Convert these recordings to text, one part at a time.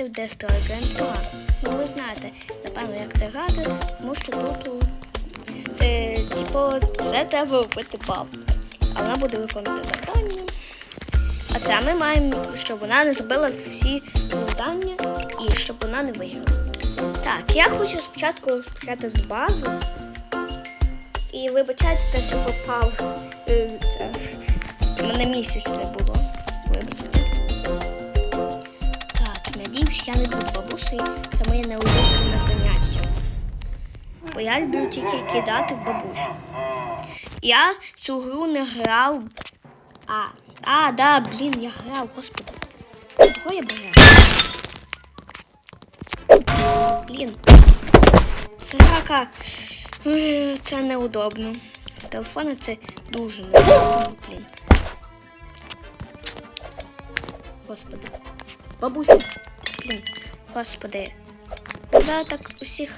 грати в Destroy Grand Clan. Ну ви знаєте, напевно, як це грати, тому що тут е, типу, це треба робити бабу. А вона буде виконувати завдання. А це ми маємо, щоб вона не зробила всі завдання і щоб вона не виграла. Так, я хочу спочатку розпочати з бази. І вибачайте, те, що попав. е, Це, мене місяць не було. Я не буду бабусею. Це моє неулюблене заняття. Бо я люблю тільки кидати в бабусю. Я цю гру не грав. А, а, да, блін, я грав, господи. Кого я грав? Блін. Срака. Е, Це неудобно. З телефона це дуже неудобно, блін. Господи. Бабуся. Блін. Господи. Зараз так усіх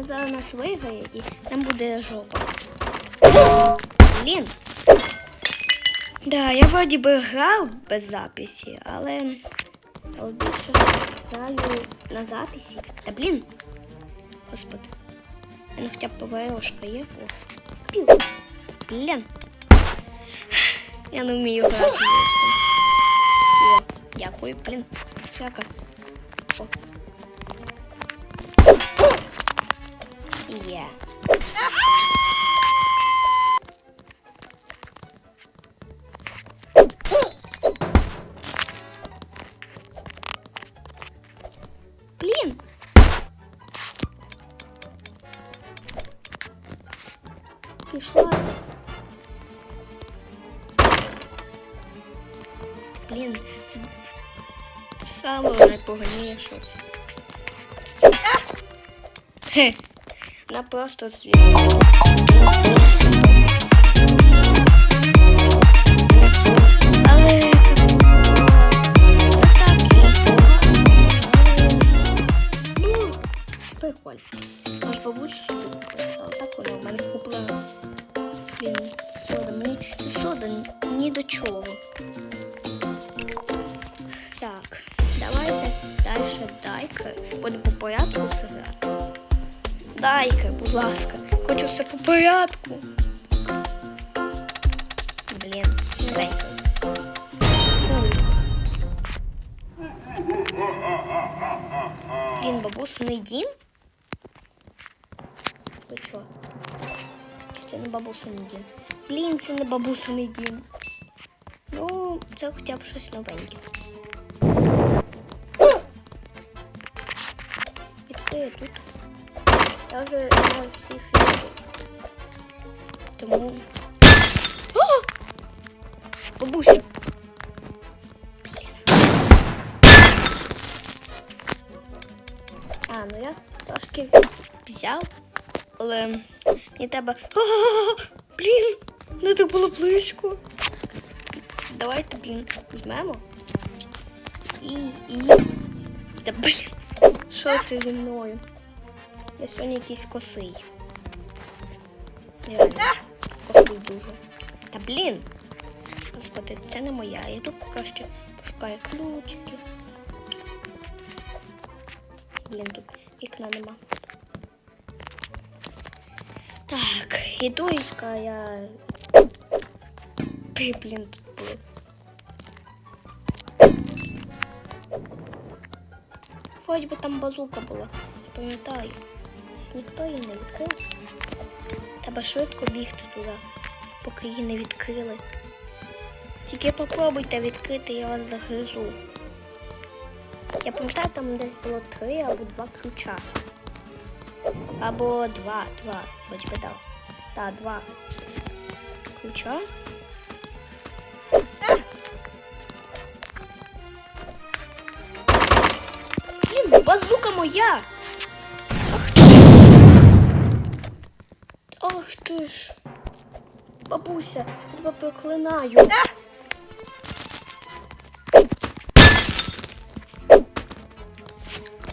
зараз нас виграє і нам буде жопа. Блін. Да, я вроді би грав без записі, але, але більше граю на записі. Та блін. Господи. У мене хоча б ПВОшка є. О. Блін. Я не вмію грати. О, дякую, блін. Всяка. О. саме найпоганіше. Хе, вона просто. Ну, прикольно. Аж бабусю слухати. Але так вона в мене сода. Мені сода ні до чого. Дайки. Будемо по порядку все грати. Дайки, будь ласка. Хочу все по порядку. Блін, не дайки. Блін, бабусиний дім? Ви що? Чи це не бабусиний дім? Блін, це не бабусиний дім. Ну, це хоча б щось новеньке. Відкриє тут. Я вже знаю всі фішки. Тому. О! Бабуся! Блін. А, ну я трошки взяв, але мені треба. О, блін! Не так було близько. Давайте, блін, візьмемо. І. і. Та блін. Що це зі мною? Я сьогодні якийсь косий. Реально. Косий дуже. Та блін. Господи, це не моя. Я тут поки що пошукаю ключики. Блін, тут вікна нема. Так, іду я. Блін, тут були. Вроді би там базука була, я пам'ятаю. Десь ніхто її не відкрив. Треба швидко бігти туди, поки її не відкрили. Тільки попробуйте відкрити, я вас загризу. Я пам'ятаю, там десь було три або два ключа. Або два, два, вроді би. Так, два ключа. Моя! Ах ти! Ах ти ж! Бабуся, я тебе проклинаю.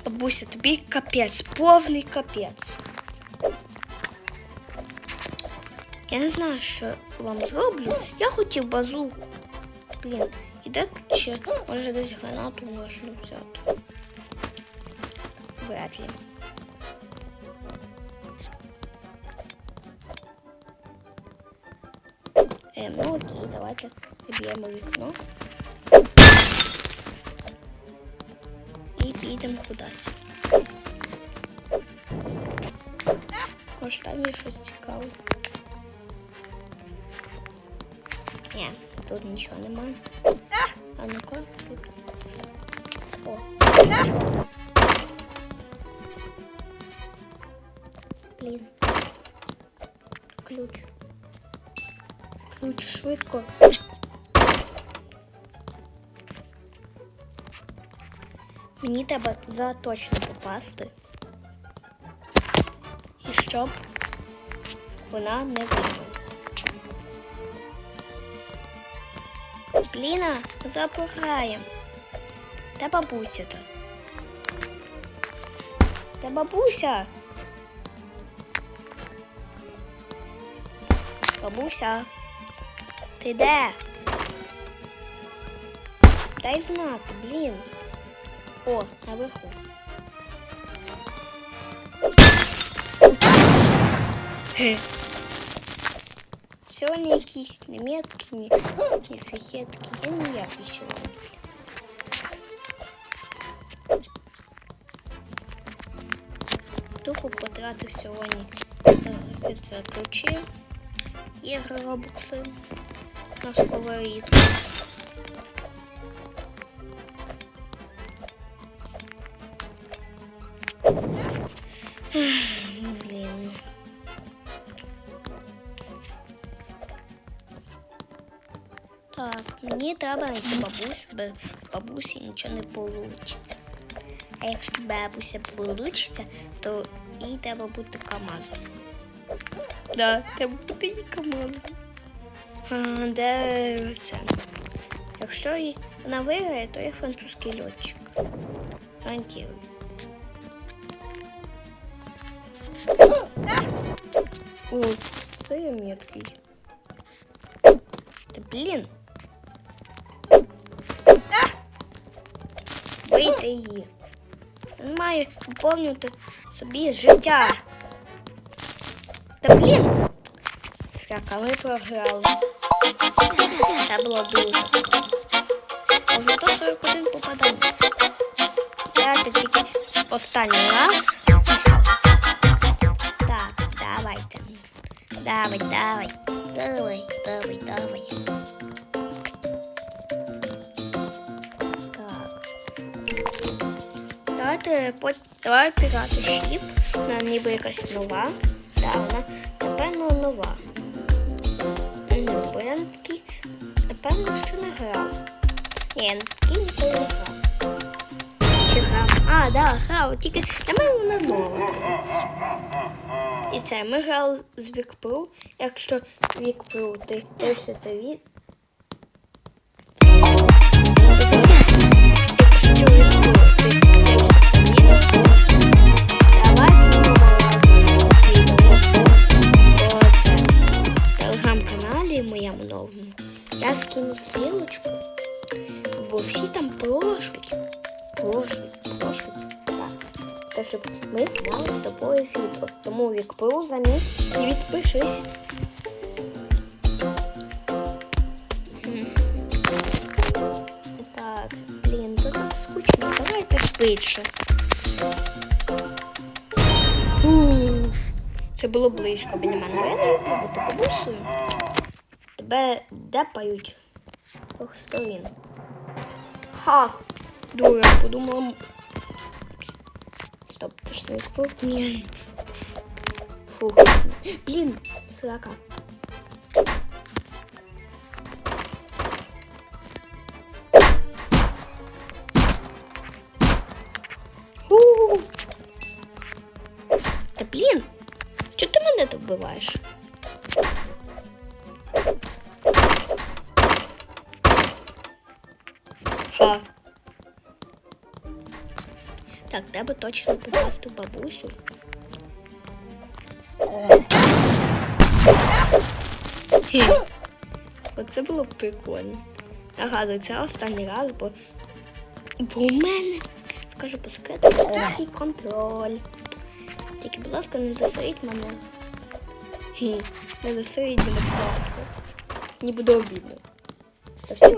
Бабуся, тобі капець, повний капець. Я не знаю, що вам зроблю. Я хотів базуку. Блін, і де тут ще? Може десь гранату можна взяти. Вряд ли. Е, ну окей, давайте заб'ємо вікно. І підемо кудись. Може там є щось цікаве. Ні, тут нічого немає. А ну-ка. тут. О. Ключ швидко. Мені треба заточно попасти. І щоб вона не вийшла. Бліна, запугаємо. Де бабуся то? Де бабуся? Бабуся, ти де? Дай знати, блін. О, наверху. Хе. Сьогодні якісь немітки, ні, ні фіхетки, я ніякий сьогодні. Тупо потратив сьогодні е, це ключі, ігри робокси На сковорідку. Блін. Так, мені треба знайти бабусю, без бабусі нічого не вийде. А якщо бабуся вийде, то їй треба бути камазом. Да, треба бути їй камазом. Де це? Якщо вона виграє, то я французький льотчик. Гарантую. О, це я меткий. Та блін. Вийти її. Він має поповнювати собі життя. Та блін. Срака, ми програли. Це було дуже. А зато 41 попадання. Давайте тільки останній раз. Так, давайте. Давай, давай. Давай, давай, давай. Давайте давай пірати шіп. Вона ніби якась нова. Да, вона напевно нова. Ну, бо я на такій, напевно, що не грав. Ні, я на такій ніколи не грав. Чи грав? А, да, грав, тільки для мене вона нова. І це ми грали з Вікпру. Якщо Вікпру ти дивишся це від. Якщо Вікпру ти Я скину ссылочку, бо всі там прошуть, прошуть, прошуть. Так. Те, щоб ми зняли з тобою відео. Тому Вікпру заміть і відпишись. Так, блін, то так скучно. Давайте швидше. Це було близько біля мене. Тебе депають. Ох, сторін. Хах. Дура, подумала. Стоп, ти ж не відпав? Ні. Фух. Блін, срака. Та блін, чого ти мене так вбиваєш? Ха. Так, треба точно попасти в бабусю. Оце було б прикольно. Нагадую, це останній раз, бо, бо у мене скажу по секрету, батьківський контроль. Тільки, будь ласка, не засеріть мене. Хі, не засеріть мене, будь ласка. Не буде обідно. Та всі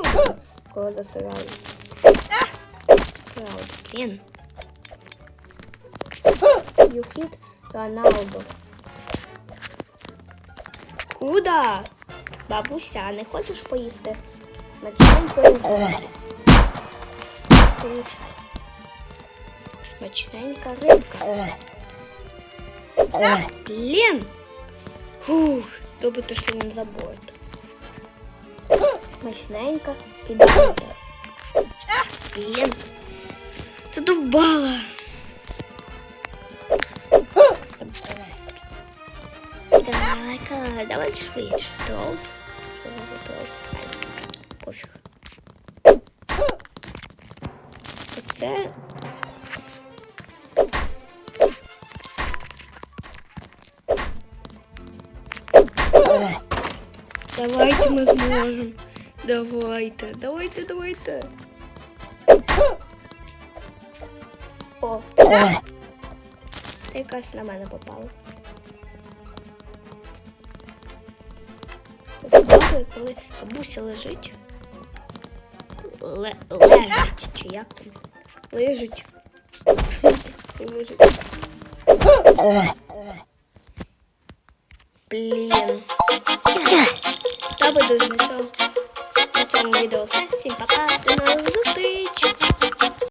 кого засирають. Клауд, блін. You hit Ronaldo. Куда? Бабуся, не хочеш поїсти? Смачненької рибки. Получай. Смачненька рибка. Блін. Фух, добре, те, що не забув. Смачненька підбити. Блін. Задовбала. Давай-ка, давай швидше. Тролс. Що за тролс? Ай, Пофіг. Оце. Давайте ми зможемо. Давайте, давайте, давайте. О, якась на мене попала. Добре, коли бабуся лежить. Ле, лежить, чи як там? Лежить. лежить. Блін. Добре, друзі, на цьому, на цьому відео. Всім пока, до нових!